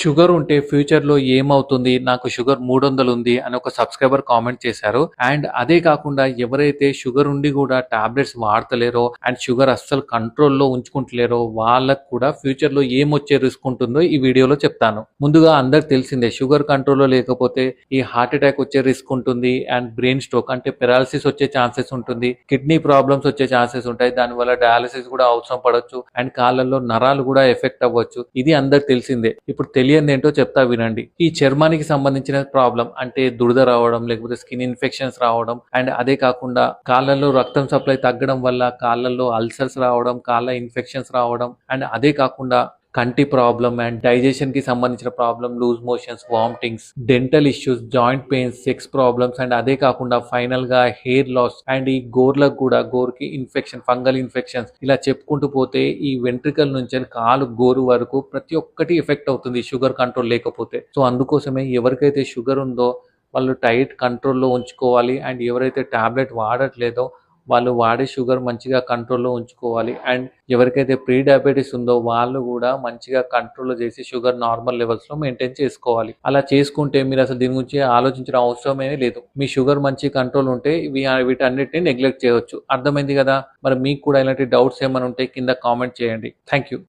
Sugar ఉంటే ఫ్యూచర్లో ఏమవుతుంది? నాకు షుగర్ మూడు వందలు ఉంది అని ఒక సబ్స్క్రైబర్ కామెంట్ చేశారు. అండ్ అదే కాకుండా ఎవరైతే షుగర్ ఉండి కూడా టాబ్లెట్స్ వాడతలేరో అండ్ షుగర్ అస్సలు కంట్రోల్లో ఉంచుకుంటలేరో వాళ్ళకు కూడా ఫ్యూచర్లో ఏమొచ్చే రిస్క్ ఉంటుందో ఈ వీడియోలో చెప్తాను. ముందుగా అందరికి తెలిసిందే షుగర్ కంట్రోల్లో లేకపోతే ఈ హార్ట్ అటాక్ వచ్చే రిస్క్ ఉంటుంది అండ్ బ్రెయిన్ స్ట్రోక్ అంటే పెరాలసిస్ వచ్చే ఛాన్సెస్ ఉంటుంది. కిడ్నీ ప్రాబ్లమ్స్ వచ్చే ఛాన్సెస్ ఉంటాయి. దానివల్ల డయాలసిస్ కూడా అవసరం పడవచ్చు అండ్ కాళ్ళల్లో నరాలు కూడా ఎఫెక్ట్ అవ్వచ్చు. ఇది అందరికి తెలిసిందే. ఇప్పుడు తెలియని ఏంటో చెప్తా వినండి. ఈ చర్మానికి సంబంధించిన ప్రాబ్లం అంటే దురద రావడం లేకపోతే స్కిన్ ఇన్ఫెక్షన్స్ రావడం అండ్ అదే కాకుండా కాళ్ళల్లో రక్తం సప్లై తగ్గడం వల్ల కాళ్ళల్లో అల్సర్స్ రావడం కాళ్ళ ఇన్ఫెక్షన్స్ రావడం అండ్ అదే కాకుండా కంటి ప్రాబ్లం అండ్ డైజెషన్కి సంబంధించిన problem loose motions vomitings dental issues joint pains sex problems and అదే కాకుండా ఫైనల్గా హెయిర్ లాస్ అండ్ ఈ గోర్లకు కూడా గోర్కి ఇన్ఫెక్షన్ ఫంగల్ ఇన్ఫెక్షన్స్ ఇలా చెప్పుకుంటూ పోతే ఈ వెంట్రికల్ నుంచి కాలు గోరు వరకు ప్రతి ఒక్కటి ఎఫెక్ట్ అవుతుంది షుగర్ కంట్రోల్ లేకపోతే. సో అందుకోసమే ఎవరికైతే షుగర్ ఉందో వాళ్ళు టైట్ కంట్రోల్లో ఉంచుకోవాలి అండ్ ఎవరైతే టాబ్లెట్ వాడట్లేదో వాళ్ళు వాడే షుగర్ మంచిగా కంట్రోల్లో ఉంచుకోవాలి. అండ్ ఎవరికైతే ప్రీ డయాబెటీస్ ఉందో వాళ్ళు కూడా మంచిగా కంట్రోల్ చేసి షుగర్ నార్మల్ లెవెల్స్లో మెయింటైన్ చేసుకోవాలి. అలా చేసుకుంటే మీరు అసలు దీని గురించి ఆలోచించిన అవసరమే లేదు. మీ షుగర్ మంచి కంట్రోల్ ఉంటే ఇవి వీటన్నిటిని నెగ్లెక్ట్ చేయవచ్చు అర్థమైంది కదా? మరి మీకు కూడా ఇలాంటి డౌట్స్ ఏమైనా ఉంటే కింద కామెంట్ చేయండి. Thank you